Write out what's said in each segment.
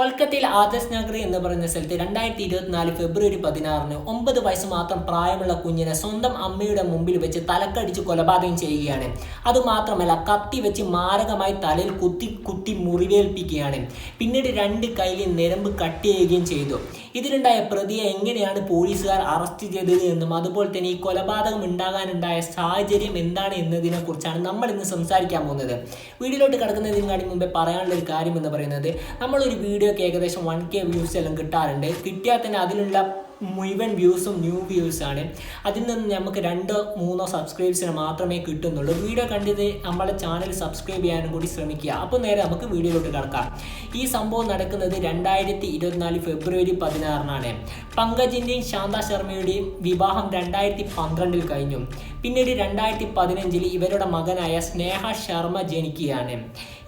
കൊൽക്കത്തയിൽ ആദർശ് നഗർ എന്ന് പറയുന്ന സ്ഥലത്ത് രണ്ടായിരത്തി ഇരുപത്തിനാല് ഫെബ്രുവരി പതിനാറിന് ഒമ്പത് വയസ്സ് മാത്രം പ്രായമുള്ള കുഞ്ഞിനെ സ്വന്തം അമ്മയുടെ മുമ്പിൽ വെച്ച് തലക്കടിച്ച് കൊലപാതകം ചെയ്യുകയാണ്. അതുമാത്രമല്ല കത്തി വെച്ച് മാരകമായി തലയിൽ കുത്തി കുത്തി മുറിവേൽപ്പിക്കുകയാണ്. പിന്നീട് രണ്ട് കയ്യിൽ നിരമ്പ് കട്ട് ചെയ്യുകയും ചെയ്തു. ഇതിലുണ്ടായ പ്രതിയെ എങ്ങനെയാണ് പോലീസുകാർ അറസ്റ്റ് ചെയ്തത് എന്നും അതുപോലെ തന്നെ ഈ കൊലപാതകം ഉണ്ടാകാനുണ്ടായ സാഹചര്യം എന്താണ് എന്നതിനെ കുറിച്ചാണ് നമ്മൾ ഇന്ന് സംസാരിക്കാൻ പോകുന്നത്. വീഡിയോയിലോട്ട് കിടക്കുന്നതിനാടി മുമ്പേ പറയാനുള്ള ഒരു കാര്യം എന്ന് പറയുന്നത് നമ്മളൊരു വീഡിയോക്ക് ഏകദേശം വൺ കെ വ്യൂസ് എല്ലാം കിട്ടാറുണ്ട്. കിട്ടിയാൽ തന്നെ അതിലുള്ള മുഴുവൻ വ്യൂസും ന്യൂ വ്യൂസ് ആണ് അതിൽ നിന്ന് നമുക്ക് രണ്ടോ മൂന്നോ സബ്സ്ക്രൈബ്സിന് മാത്രമേ കിട്ടുന്നുള്ളൂ. വീഡിയോ കണ്ടത് നമ്മളെ ചാനൽ സബ്സ്ക്രൈബ് ചെയ്യാനും കൂടി ശ്രമിക്കുക. അപ്പോൾ നേരെ നമുക്ക് വീഡിയോയിലോട്ട് കിടക്കാം. ഈ സംഭവം നടക്കുന്നത് രണ്ടായിരത്തി ഇരുപത്തിനാല് ഫെബ്രുവരി പതിനാറിനാണ്. പങ്കജിന്റെയും ശാന്ത ശർമ്മയുടെയും വിവാഹം രണ്ടായിരത്തി പന്ത്രണ്ടിൽ കഴിഞ്ഞു. പിന്നീട് രണ്ടായിരത്തി പതിനഞ്ചിൽ ഇവരുടെ മകനായ സ്നേഹ ശർമ്മ ജനിക്കുകയാണ്.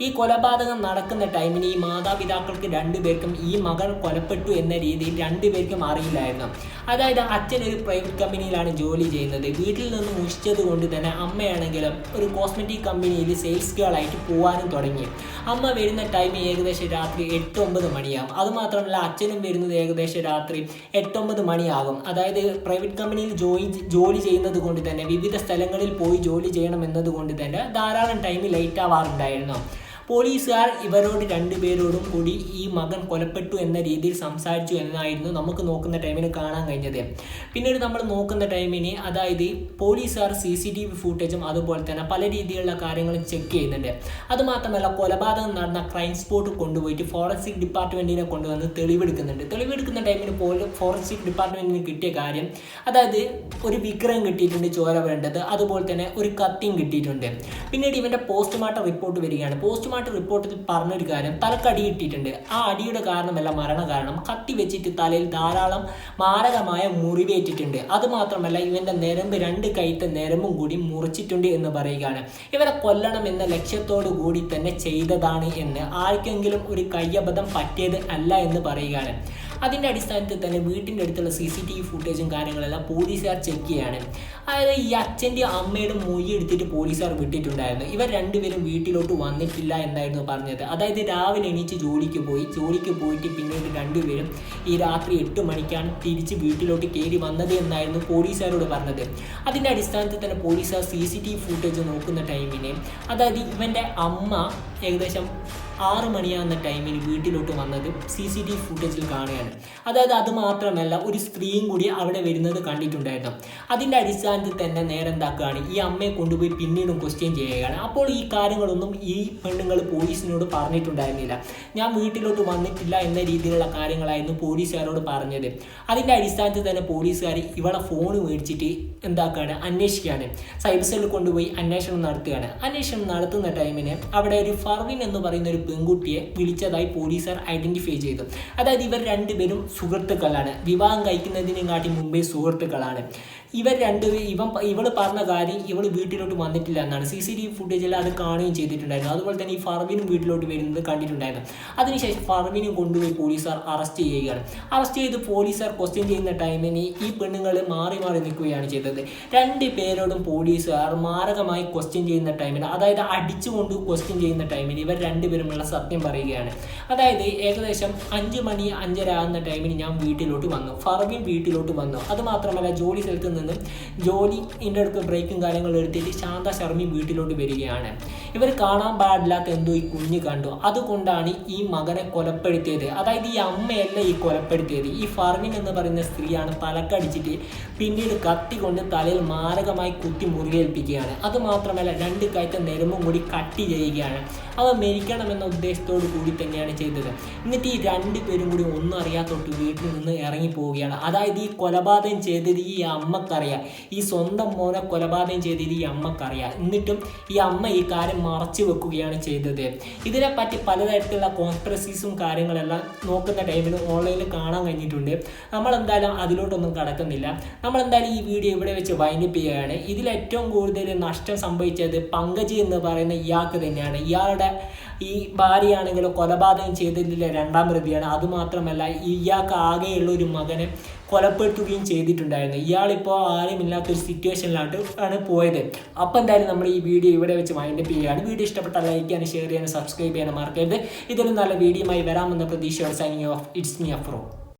ഈ കൊലപാതകം നടക്കുന്ന ടൈമിന് ഈ മാതാപിതാക്കൾക്ക് രണ്ടുപേർക്കും ഈ മകൾ കൊലപ്പെട്ടു എന്ന രീതിയിൽ രണ്ടുപേർക്കും അറിയില്ലായിരുന്നു. അതായത് അച്ഛൻ ഒരു പ്രൈവറ്റ് കമ്പനിയിലാണ് ജോലി ചെയ്യുന്നത്. വീട്ടിൽ നിന്ന് മുഷിച്ചത് കൊണ്ട് തന്നെ അമ്മയാണെങ്കിലും ഒരു കോസ്മെറ്റിക് കമ്പനിയിൽ സെയിൽസ് ഗേൾ ആയിട്ട് പോകാനും തുടങ്ങി. അമ്മ വരുന്ന ടൈം ഏകദേശം രാത്രി എട്ട് ഒമ്പത് മണിയാകും അതുമാത്രമല്ല അച്ഛനും വരുന്നത് ഏകദേശം രാത്രി എട്ടൊമ്പത് മണിയാകും. അതായത് പ്രൈവറ്റ് കമ്പനിയിൽ ജോയിൻ ജോലി ചെയ്യുന്നത് കൊണ്ട് തന്നെ വിവിധ സ്ഥലങ്ങളിൽ പോയി ജോലി ചെയ്യണം എന്നതുകൊണ്ട് തന്നെ ധാരാളം ടൈം ലേറ്റ് ആവാറുണ്ടായിരുന്നു. പോലീസുകാർ ഇവരോട് രണ്ടുപേരോടും കൂടി ഈ മകൻ കൊലപ്പെട്ടു എന്ന രീതിയിൽ സംസാരിച്ചു എന്നായിരുന്നു നമുക്ക് നോക്കുന്ന ടൈമിന് കാണാൻ കഴിഞ്ഞത്. പിന്നീട് നമ്മൾ നോക്കുന്ന ടൈമിന് അതായത് പോലീസുകാർ സി സി ടി വി ഫുട്ടേജും അതുപോലെ തന്നെ പല രീതിയിലുള്ള കാര്യങ്ങളും ചെക്ക് ചെയ്യുന്നുണ്ട്. അതുമാത്രമല്ല കൊലപാതകം നടന്ന ക്രൈം സ്പോട്ട് കൊണ്ടുപോയിട്ട് ഫോറൻസിക് ഡിപ്പാർട്ട്മെന്റിനെ കൊണ്ടുവന്ന് തെളിവെടുക്കുന്നുണ്ട്. തെളിവെടുക്കുന്ന ടൈമിന് ഫോറൻസിക് ഡിപ്പാർട്ട്മെന്റിന് കിട്ടിയ കാര്യം അതായത് ഒരു വിഗ്രഹം കിട്ടിയിട്ടുണ്ട് ചോര വേണ്ടത് അതുപോലെ തന്നെ ഒരു കത്തിയും കിട്ടിയിട്ടുണ്ട്. പിന്നീട് ഇവന്റെ പോസ്റ്റ്മോർട്ടം റിപ്പോർട്ട് വരികയാണ്. പോസ്റ്റ്മോർട്ടം റിപ്പോർട്ടിൽ പറഞ്ഞൊരു കാര്യം തലക്കടി കിട്ടിയിട്ടുണ്ട്. ആ അടിയുടെ കാരണമല്ല മരണ കാരണം. കത്തി വെച്ചിട്ട് തലയിൽ ധാരാളം മാരകമായ മുറിവേറ്റിട്ടുണ്ട്. അതുമാത്രമല്ല ഇവന്റെ ഞരമ്പ് രണ്ട് കൈത്തെ നിരമ്പും കൂടി മുറിച്ചിട്ടുണ്ട് എന്ന് പറയുകയാണ്. ഇവരെ കൊല്ലണം എന്ന ലക്ഷ്യത്തോടു കൂടി തന്നെ ചെയ്തതാണ് എന്ന് ആർക്കെങ്കിലും ഒരു കയ്യബദ്ധം പറ്റിയത് അല്ല എന്ന് പറയുകയാണ്. അതിന്റെ അടിസ്ഥാനത്തിൽ തന്നെ വീട്ടിന്റെ അടുത്തുള്ള സി സി ടി വി ഫുട്ടേജും കാര്യങ്ങളെല്ലാം പോലീസുകാർ ചെക്ക് ചെയ്യാണ്. അതായത് ഈ അച്ഛന്റെ അമ്മയുടെ മൊഴി എടുത്തിട്ട് പോലീസുകാർ വിട്ടിട്ടുണ്ടായിരുന്നു. ഇവർ രണ്ടുപേരും വീട്ടിലോട്ട് വന്നിട്ടില്ല എന്നായിരുന്നു പറഞ്ഞത്. അതായത് രാവിലെ എണീച്ച് ജോലിക്ക് പോയി ജോലിക്ക് പോയിട്ട് പിന്നീട് രണ്ടുപേരും ഈ രാത്രി എട്ട് മണിക്കാണ് തിരിച്ച് വീട്ടിലോട്ട് കയറി വന്നത് എന്നായിരുന്നു പോലീസുകാരോട് പറഞ്ഞത്. അതിന്റെ അടിസ്ഥാനത്തിൽ തന്നെ പോലീസുകാർ C C T V footage നോക്കുന്ന ടൈമിന് അതായത് ഇവന്റെ അമ്മ ഏകദേശം ആറ് മണിയാകുന്ന ടൈമിൽ വീട്ടിലോട്ട് വന്നത് സി സി ടി വി ഫുട്ടേജിൽ കാണുകയാണ്. അതായത് അത് മാത്രമല്ല ഒരു സ്ത്രീയും കൂടി അവിടെ വരുന്നത് കണ്ടിട്ടുണ്ടായിരുന്നു. അതിന്റെ അടിസ്ഥാനത്തിൽ തന്നെ നേരെ എന്താക്കുകയാണ് ഈ അമ്മയെ കൊണ്ടുപോയി പിന്നീടും ക്വസ്റ്റ്യൻ ചെയ്യുകയാണ്. അപ്പോൾ ഈ കാര്യങ്ങളൊന്നും ഈ പെണ്ണുങ്ങൾ പോലീസിനോട് പറഞ്ഞിട്ടുണ്ടായിരുന്നില്ല. ഞാൻ വീട്ടിലോട്ട് വന്നിട്ടില്ല എന്ന രീതിയിലുള്ള കാര്യങ്ങളായിരുന്നു പോലീസുകാരോട് പറഞ്ഞത്. അതിന്റെ അടിസ്ഥാനത്തിൽ തന്നെ പോലീസുകാർ ഇവളെ ഫോൺ മേടിച്ചിട്ട് എന്താക്കുകയാണ് അന്വേഷിക്കുകയാണ്. സൈബർ സെല്ലിൽ കൊണ്ടുപോയി അന്വേഷണം നടത്തുകയാണ്. അന്വേഷണം നടത്തുന്ന ടൈമിന് അവിടെ ഒരു ഫർവിൻ എന്ന് പറയുന്ന ഒരു പെൺകുട്ടിയെ വിളിച്ചതായി പോലീസുകാർ ഐഡന്റിഫൈ ചെയ്തു. അതായത് ഇവർ രണ്ടുപേരും സുഹൃത്തുക്കളാണ്. വിവാഹം കഴിക്കുന്നതിനെക്കാട്ടി മുമ്പേ സുഹൃത്തുക്കളാണ്. ഇവർ രണ്ട് ഇവൻ ഇവൾ പറഞ്ഞ കാര്യം ഇവൾ വീട്ടിലോട്ട് വന്നിട്ടില്ല എന്നാണ്. സി സി ടി വി ഫുട്ടേജിൽ അത് കാണുകയും ചെയ്തിട്ടുണ്ടായിരുന്നു. അതുപോലെ തന്നെ ഈ ഫർവിനും വീട്ടിലോട്ട് വരുന്നത് കണ്ടിട്ടുണ്ടായിരുന്നു. അതിനുശേഷം ഫർവിനും കൊണ്ടുപോയി പോലീസുകാർ അറസ്റ്റ് ചെയ്യുകയാണ്. അറസ്റ്റ് ചെയ്ത് പോലീസുകാർ ക്വസ്റ്റ്യൻ ചെയ്യുന്ന ടൈമിന് ഈ പെണ്ണുങ്ങൾ മാറി മാറി നിൽക്കുകയാണ് ചെയ്തത്. രണ്ട് പേരോടും പോലീസുകാർ മാരകമായി ക്വസ്റ്റ്യൻ ചെയ്യുന്ന ടൈമിൽ അതായത് അടിച്ചുകൊണ്ട് ക്വസ്റ്റ്യൻ ചെയ്യുന്ന ടൈമിൽ ഇവർ രണ്ടുപേരുമുള്ള സത്യം പറയുകയാണ്. അതായത് ഏകദേശം അഞ്ച് മണി അഞ്ചര ആകുന്ന ടൈമിന് ഞാൻ വീട്ടിലോട്ട് വന്നു. ഫർവിൻ വീട്ടിലോട്ട് വന്നു. അതുമാത്രമല്ല ജോലി സ്ഥലത്ത് നിന്ന് ജോലി ഇതിന്റെ അടുത്ത് ബ്രേക്കും കാര്യങ്ങളും എടുത്തിട്ട് ശാന്ത ശർമ്മി വീട്ടിലോട്ട് വരികയാണ്. ഇവർ കാണാൻ പാടില്ലാത്ത എന്തോ ഈ കുഞ്ഞ് കണ്ടു. അതുകൊണ്ടാണ് ഈ മകനെ കൊലപ്പെടുത്തിയത്. അതായത് ഈ അമ്മയല്ല ഈ കൊലപ്പെടുത്തിയത്. ഈ ഫർമിൻ എന്ന് പറയുന്ന സ്ത്രീയാണ് തലക്കടിച്ചിട്ട് പിന്നീട് കത്തി കൊണ്ട് തലയിൽ മാരകമായി കുത്തി മുറിവേൽപ്പിക്കുകയാണ്. അതുമാത്രമല്ല രണ്ട് കയറ്റ നെരുമ്പും കൂടി കട്ടി ചെയ്യുകയാണ്. അവ മരിക്കണമെന്ന ഉദ്ദേശത്തോടു കൂടി തന്നെയാണ് ചെയ്തത്. എന്നിട്ട് ഈ രണ്ട് പേരും കൂടി ഒന്നും അറിയാത്തോട്ട് വീട്ടിൽ നിന്ന് ഇറങ്ങി പോവുകയാണ് അതായത് ഈ കൊലപാതകം ചെയ്തത് ഈ അമ്മക്കറിയാം ഈ സ്വന്തം മോനെ കൊലപാതകം ചെയ്തത് ഈ അമ്മക്കറിയാം. എന്നിട്ടും ഈ അമ്മ ഈ കാര്യം മറച്ചു വെക്കുകയാണ് ചെയ്തത്. ഇതിനെപ്പറ്റി പലതരത്തിലുള്ള കോൺസ്പ്രസീസും കാര്യങ്ങളെല്ലാം നോക്കുന്ന ടൈമിൽ ഓൺലൈനിൽ കാണാൻ കഴിഞ്ഞിട്ടുണ്ട്. നമ്മളെന്തായാലും അതിലോട്ടൊന്നും കടക്കുന്നില്ല. നമ്മളെന്തായാലും ഈ വീഡിയോ ഇവിടെ വെച്ച് വൈൻഡപ്പ് ചെയ്യുകയാണ്. ഇതിൽ ഏറ്റവും കൂടുതൽ നഷ്ടം സംഭവിച്ചത് പങ്കജി എന്ന് പറയുന്ന ഇയാൾക്ക് തന്നെയാണ്. ഇയാളുടെ ഈ ഭാര്യയാണെങ്കിലോ കൊലപാതകം ചെയ്തതിലെ രണ്ടാം പ്രതിയാണ്. അതുമാത്രമല്ല ഇയാൾക്ക് ആകെയുള്ള ഒരു മകനെ കൊലപ്പെടുത്തുകയും ചെയ്തിട്ടുണ്ടായിരുന്നു. ഇയാളിപ്പോൾ ആരുമില്ലാത്തൊരു സിറ്റുവേഷനിലാണ് ആണ് പോയത്. അപ്പോൾ എന്തായാലും നമ്മൾ ഈ വീഡിയോ ഇവിടെ വെച്ച് വൈൻഡപ്പ് ചെയ്യുകയാണ്. വീഡിയോ ഇഷ്ടപ്പെട്ട ലൈക്ക് ചെയ്യാനും ഷെയർ ചെയ്യാനും സബ്സ്ക്രൈബ് ചെയ്യാനും മറക്കരുത്. ഇതൊരു നല്ല വീഡിയോയുമായി വരാമെന്ന പ്രതീക്ഷയോടെ signing off it's me Afro